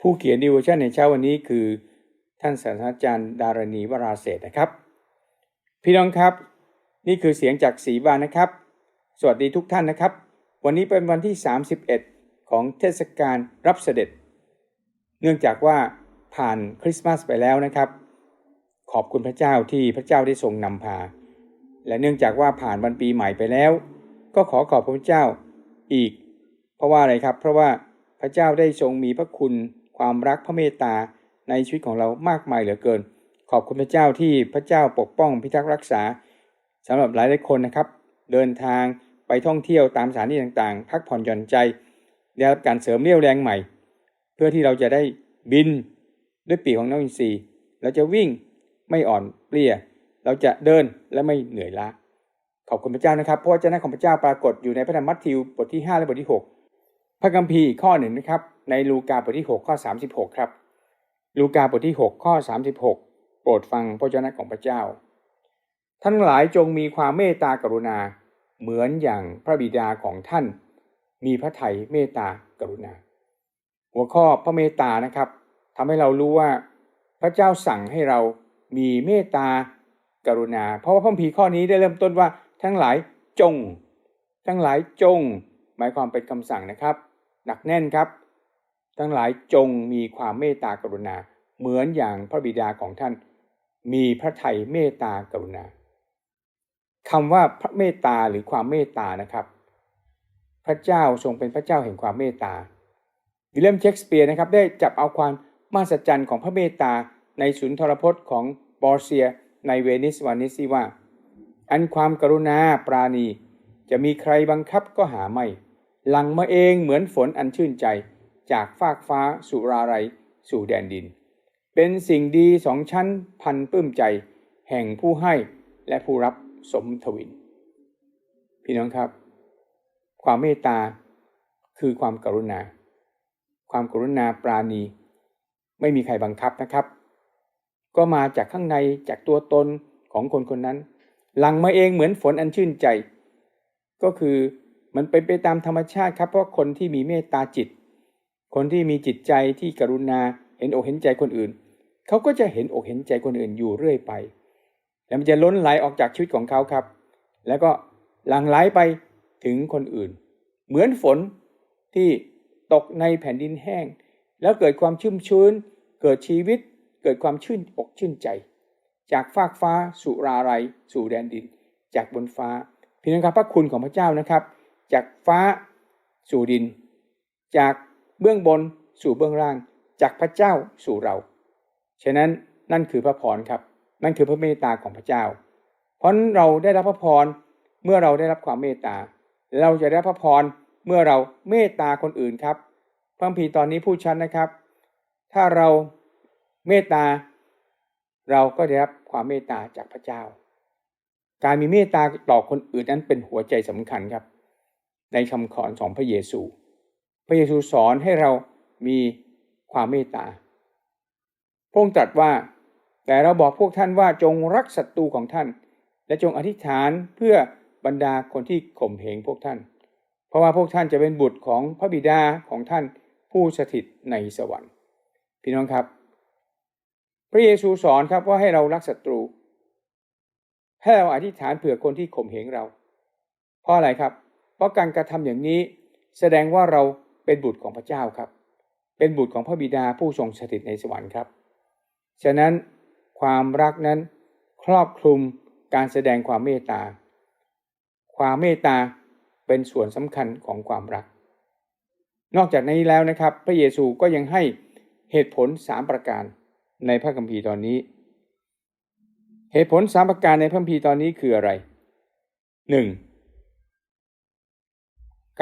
ผู้เขียนดีเวอร์ชันในเช้าวันนี้คือ ท่านศาสตราจารย์ดารณีวราเศษนะครับ พี่น้องครับ นี่คือเสียงจากสีบานนะครับ สวัสดีทุกท่านนะครับ วันนี้เป็นวันที่ 31 ของเทศกาลรับเสด็จ เนื่องจากว่าผ่านคริสต์มาสไปแล้วนะครับ ขอบคุณพระเจ้าที่พระเจ้าได้ทรงนำพา และเนื่องจากว่าผ่านวันปีใหม่ไปแล้ว ก็ขอขอบพระเจ้าอีก เพราะว่าอะไรครับ เพราะว่าพระเจ้าได้ทรงมีพระคุณ ความรักพระเมตตาในชีวิตของเรามากมายเหลือเกิน ขอบคุณพระเจ้าที่พระเจ้าปกป้องพิทักษ์รักษาสำหรับหลายหลายคนนะครับ เดินทางไปท่องเที่ยวตามสถานที่ต่างๆ พักผ่อนหย่อนใจได้รับการเสริมเรี่ยวแรงใหม่ เพื่อที่เราจะได้บินด้วยปีกของน้องอินทรีเราจะวิ่งไม่อ่อนเปลี้ยเราจะเดินและไม่เหนื่อยล้าขอบคุณพระเจ้านะครับเพราะเจ้าหน้าของพระเจ้าปรากฏอยู่ในพระธรรมมัทธิวบทที่ 5 และบทที่ 6 พระคัมภีร์อีกข้อหนึ่งนะครับ ในลูกาบทที่ 6 ข้อ 36 ครับ ลูกาบทที่ 6 ข้อ 36 โปรดฟังพระเจ้าของพระเจ้า ท่านหลายจงมีความเมตตากรุณาเหมือนอย่างพระบิดาของท่าน มีพระทัยเมตตากรุณา หัวข้อพระเมตตานะครับทำให้เรารู้ว่าพระเจ้าสั่งให้เรามีเมตตากรุณา เพราะว่าพระคัมภีร์ข้อนี้ได้เริ่มต้นว่า ทั้งหลายจง ทั้งหลายจง หมายความเป็นคำสั่งนะครับ หนักแน่นครับ ทั้งหลายจงมีความเมตตากรุณา เหมือนอย่างพระบิดาของท่าน มีพระทัยเมตตากรุณาคำว่าพระเมตตาหรือความเมตตานะครับ พระเจ้าทรงเป็นพระเจ้าแห่งความเมตตาวิลเลียมเชกสเปียร์นะครับได้จับเอาความมหัศจรรย์ของพระเมตตาในสุนทรพจน์ของบอร์เซียในเวนิสวานิซีว่า อันความกรุณาปราณี จะมีใครบังคับก็หาไม่ หลังมาเองเหมือนฝนอันชื่นใจ จากฟากฟ้าสู่ราไรสู่แดนดิน เป็นสิ่งดีสองชั้นพันปื้มใจ แห่งผู้ให้และผู้รับสมทวิน พี่น้องครับ ความเมตตาคือความกรุณา ความกรุณาปราณี ไม่มีใครบังคับนะครับ ก็มาจากข้างในจากตัวตนของคนคนนั้น หลังมาเองเหมือนฝนอันชื่นใจ ก็คือ มันเป็นไปตามธรรมชาติครับเพราะคนที่มีเมตตาจิต คนที่มีจิตใจที่กรุณาเห็นอกเห็นใจคนอื่น เขาก็จะเห็นอกเห็นใจคนอื่นอยู่เรื่อยไป แล้วมันจะล้นไหลออกจากชีวิตของเขาครับ แล้วก็หลั่งไหลไปถึงคนอื่น เหมือนฝนที่ตกในแผ่นดินแห้ง แล้วเกิดความชุ่มชื้น เกิดชีวิต เกิดความชื่นอกชื่นใจ จากฟากฟ้าสู่ราไรสู่แดนดิน จากบนฟ้าพี่น้องครับพระคุณของพระเจ้านะครับ จากฟ้าสู่ดิน จากเบื้องบนสู่เบื้องล่าง จากพระเจ้าสู่เรา ฉะนั้นนั่นคือพระพรครับ นั่นคือพระเมตตาของพระเจ้า เพราะเราได้รับพระพรเมื่อเราได้รับความเมตตา เราจะได้พระพรเมื่อเราเมตตาคนอื่นครับพระคัมภีตอนนี้พูดชัดนะครับ ถ้าเราเมตตา เราก็ได้รับความเมตตาจากพระเจ้า การมีเมตตาต่อคนอื่นนั้นเป็นหัวใจสำคัญครับ ในคำขอนของพระเยซู พระเยซูสอนให้เรามีความเมตตา พระองค์ตรัสว่า แต่เราบอกพวกท่านว่าจงรักศัตรูของท่าน และจงอธิษฐานเพื่อบรรดาคนที่ข่มเหงพวกท่าน เพราะว่าพวกท่านจะเป็นบุตรของพระบิดาของท่านผู้สถิตในสวรรค์ พี่น้องครับ พระเยซูสอนครับว่าให้เรารักศัตรู ให้เราอธิษฐานเผื่อคนที่ข่มเหงเรา เพราะอะไรครับ เพราะการกระทำอย่างนี้แสดงว่าเราเป็นบุตรของพระเจ้าครับ เป็นบุตรของพระบิดาผู้ทรงสถิตในสวรรค์ครับ ฉะนั้นความรักนั้นครอบคลุมการแสดงความเมตตา ความเมตตาเป็นส่วนสำคัญของความรัก นอกจากนี้แล้วนะครับ พระเยซูก็ยังให้เหตุผลสามประการในพระคัมภีร์ตอนนี้ เหตุผลสามประการในพระคัมภีร์ตอนนี้คืออะไรหนึ่ง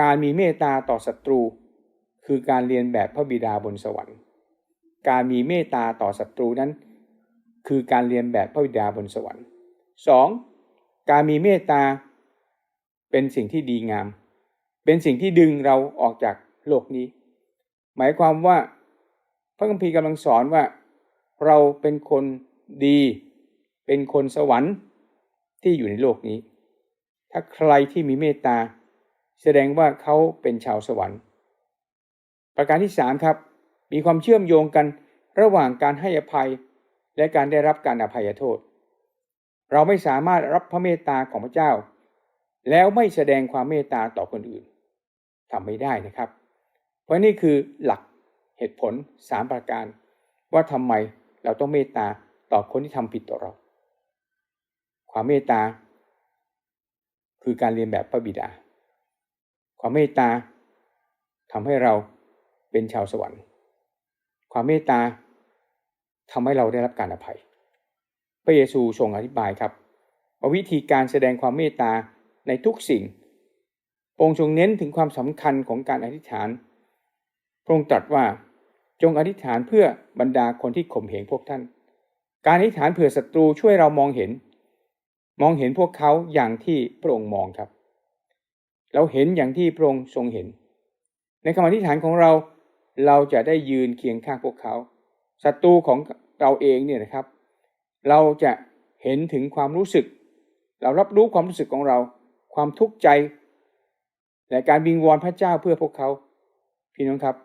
การมีเมตตาต่อศัตรู คือการเรียนแบบพระบิดาบนสวรรค์ การมีเมตตาต่อศัตรูนั้น คือการเรียนแบบพระบิดาบนสวรรค์สองการมีเมตตาเป็นสิ่งที่ดีงาม เป็นสิ่งที่ดึงเราออกจากโลกนี้ หมายความว่าพระคัมภีร์กำลังสอนว่า เราเป็นคนดี เป็นคนสวรรค์ที่อยู่ในโลกนี้ ถ้าใครที่มีเมตตา แสดงว่าเขาเป็นชาวสวรรค์ ประการที่สามครับ มีความเชื่อมโยงกันระหว่างการให้อภัย และการได้รับการอภัยโทษ เราไม่สามารถรับพระเมตตาของพระเจ้า แล้วไม่แสดงความเมตตาต่อคนอื่นทำไม่ได้นะครับ เพราะนี่คือหลักเหตุผลสามประการ ว่าทำไมเราต้องเมตตาต่อคนที่ทำผิดต่อเรา ความเมตตา คือการเรียนแบบพระบิดา ความเมตตาทำให้เราเป็นชาวสวรรค์ ความเมตตาทำให้เราได้รับการอภัย พระเยซูทรงอธิบายครับว่าวิธีการแสดงความเมตตาในทุกสิ่งองค์ทรงเน้นถึงความสำคัญของการอธิษฐาน พระองค์ตรัสว่าจงอธิษฐานเพื่อบรรดาคนที่ข่มเหงพวกท่าน การอธิษฐานเผื่อศัตรูช่วยเรามองเห็น มองเห็นพวกเขาอย่างที่พระองค์มองครับ เราเห็นอย่างที่พระองค์ทรงเห็น ในคำอธิษฐานของเราเราจะได้ยืนเคียงข้างพวกเขาศัตรูของเราเองเนี่ยนะครับ เราจะเห็นถึงความรู้สึก เรารับรู้ความรู้สึกของเรา ความทุกข์ใจ และการบิงวอนพระเจ้าเพื่อพวกเขา พี่น้องครับ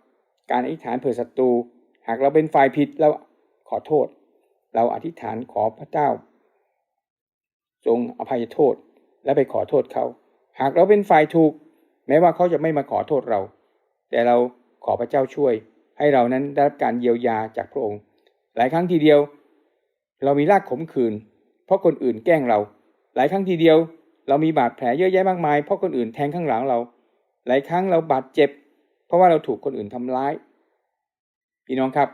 การอธิษฐานเผื่อศัตรูหากเราเป็นฝ่ายผิดแล้วขอโทษ เราอธิษฐานขอพระเจ้าทรงอภัยโทษและไปขอโทษเขา หากเราเป็นฝ่ายถูก แม้ว่าเขาจะไม่มาขอโทษเรา แต่เราขอพระเจ้าช่วย ให้เรานั้นได้รับการเยียวยาจากพระองค์ หลายครั้งทีเดียว เรามีรากขมขื่นเพราะคนอื่นแกล้งเรา หลายครั้งทีเดียว เรามีบาดแผลเยอะแยะมากมายเพราะคนอื่นแทงข้างหลังเรา หลายครั้งเราบาดเจ็บ เพราะว่าเราถูกคนอื่นทำร้ายพี่น้องครับ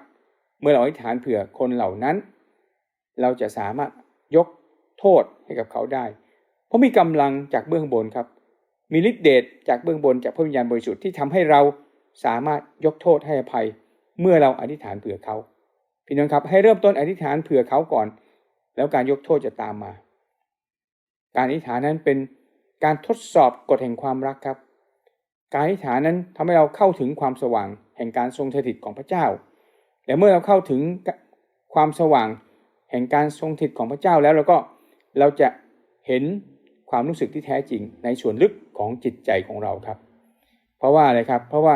เมื่อเราอธิษฐานเผื่อคนเหล่านั้น เราจะสามารถยกโทษให้กับเขาได้ เพราะมีกำลังจากเบื้องบนครับ มีฤทธิเดชจากเบื้องบนจากพระวิญญาณบริสุทธิ์ที่ทำให้เราสามารถยกโทษให้อภัย เมื่อเราอธิษฐานเผื่อเขาพี่น้องครับให้เริ่มต้นอธิษฐานเผื่อเขาก่อน แล้วการยกโทษจะตามมา การอธิษฐานนั้นเป็นการทดสอบกฎแห่งความรักครับ การอธิษฐานนั้นทำให้เราเข้าถึงความสว่างแห่งการทรงสถิตของพระเจ้าและเมื่อเราเข้าถึงความสว่างแห่งการทรงสถิตของพระเจ้าแล้วเราก็เราจะเห็น ความรู้สึกที่แท้จริงในส่วนลึกของจิตใจของเราครับ เพราะว่าอะไรครับ เพราะว่า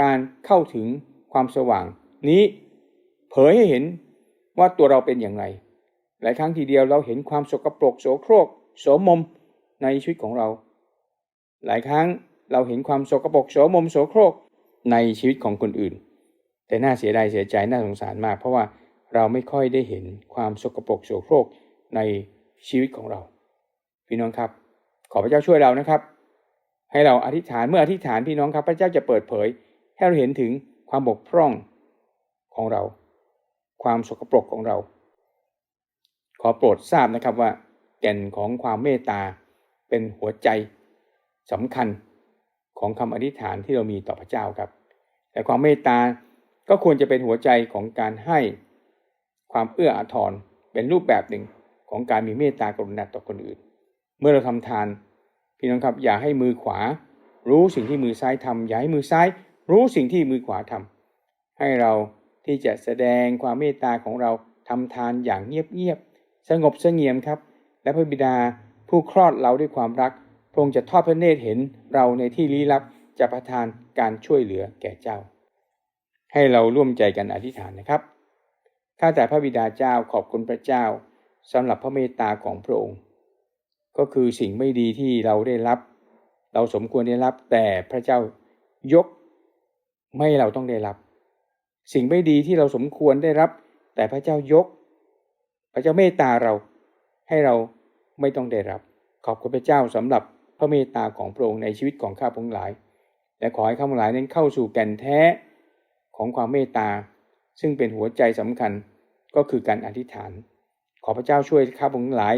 การเข้าถึงความสว่าง นี้เผยให้เห็นว่าตัวเราเป็นอย่างไร หลายครั้งทีเดียวเราเห็นความสกปรกโสโครกโสมมในชีวิตของเรา หลายครั้งเราเห็นความสกปรกโสมมโสโครกในชีวิตของคนอื่น แต่น่าเสียดายเสียใจน่าสงสารมาก เพราะว่าเราไม่ค่อยได้เห็นความสกปรกโสโครกในชีวิตของเรา พี่น้องครับ ขอพระเจ้าช่วยเรานะครับ ให้เราอธิษฐานเมื่ออธิษฐานพี่น้องครับ พระเจ้าจะเปิดเผย ให้เราเห็นถึงความบกพร่องของเรา ความสกปรกของเรา ขอโปรดทราบนะครับว่า แก่นของความเมตตาเป็นหัวใจสำคัญของคำอธิษฐานที่เรามีต่อพระเจ้าครับ แต่ความเมตตาก็ควรจะเป็นหัวใจของการให้ความเอื้ออาทรเป็นรูปแบบหนึ่งของการมีเมตตากรุณาต่อคนอื่น เมื่อเราทำทาน พี่น้องครับอย่าให้มือขวา รู้สิ่งที่มือซ้ายทำอย่าให้มือซ้าย รู้สิ่งที่มือขวาทำให้เราที่จะแสดงความเมตตาของเราทำทานอย่างเงียบๆสงบเสงี่ยมครับ และพระบิดาผู้คลอดเราด้วยความรักพระองค์จะทอดพระเนตรเห็นเราในที่ลี้ลับจะประทานการช่วยเหลือแก่เจ้า ให้เราร่วมใจกันอธิษฐานนะครับข้าแต่พระบิดาเจ้าขอบคุณพระเจ้าสำหรับพระเมตตาของพระองค์ ก็คือสิ่งไม่ดีที่เราได้รับ เราสมควรได้รับ แต่พระเจ้ายกไม่เราต้องได้รับ สิ่งไม่ดีที่เราสมควรได้รับ แต่พระเจ้ายก พระเจ้าเมตตาเราให้เราไม่ต้องได้รับ ขอบคุณพระเจ้าสำหรับพระเมตตาของพระองค์ในชีวิตของข้าพงหลาย และขอให้ข้าพงหลายนั้นเข้าสู่แก่นแท้ของความเมตตา ซึ่งเป็นหัวใจสำคัญก็คือการอธิษฐาน ขอพระเจ้าช่วยข้าพงหลาย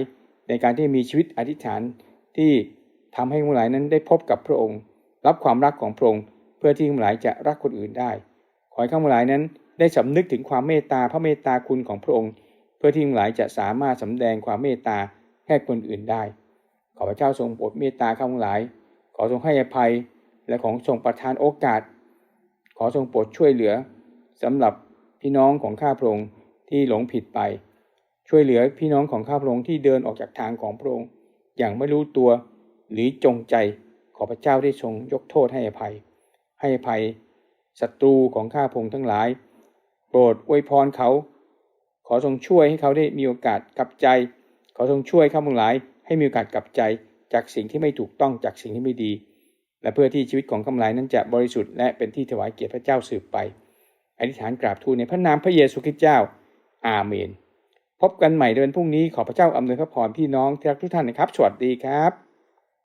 ในการที่มีชีวิตอธิษฐานที่ทำให้ข้าพงหลายนั้นได้พบกับพระองค์ รับความรักของพระองค์ เพื่อที่ทั้งหลายจะรักคนอื่นได้ ขอให้ข้าพเจ้านั้นได้สำนึกถึงความเมตตาพระเมตตาคุณของพระองค์ เพื่อที่ทั้งหลายจะสามารถสำแดงความเมตตาให้คนอื่นได้ ขอพระเจ้าทรงโปรดเมตตาข้าพเจ้าขอทรงให้อภัยและของทรงประทานโอกาส ขอทรงโปรดช่วยเหลือสำหรับพี่น้องของข้าพระองค์ที่หลงผิดไป ช่วยเหลือพี่น้องของข้าพระองค์ที่เดินออกจากทางของพระองค์อย่างไม่รู้ตัวหรือจงใจขอพระเจ้าได้ทรงยกโทษให้อภัย ให้ภัยศัตรูของข้าพงทั้งหลาย โปรดอวยพรเขา ขอทรงช่วยให้เขาได้มีโอกาสกลับใจ ขอทรงช่วยข้าพงหลาย ให้มีโอกาสกลับใจจากสิ่งที่ไม่ถูกต้องจากสิ่งที่ไม่ดี และเพื่อที่ชีวิตของกำไลนั้นจะบริสุทธิ์และเป็นที่ถวายเกียรติพระเจ้าสืบไปอธิษฐานกราบทูลในพระนามพระเยซูคริสต์เจ้า อาเมน พบกันใหม่เดือนพรุ่งนี้ขอพระเจ้าอำนวยพระพรพี่น้องที่รักทุกท่านนะครับสวัสดีครับ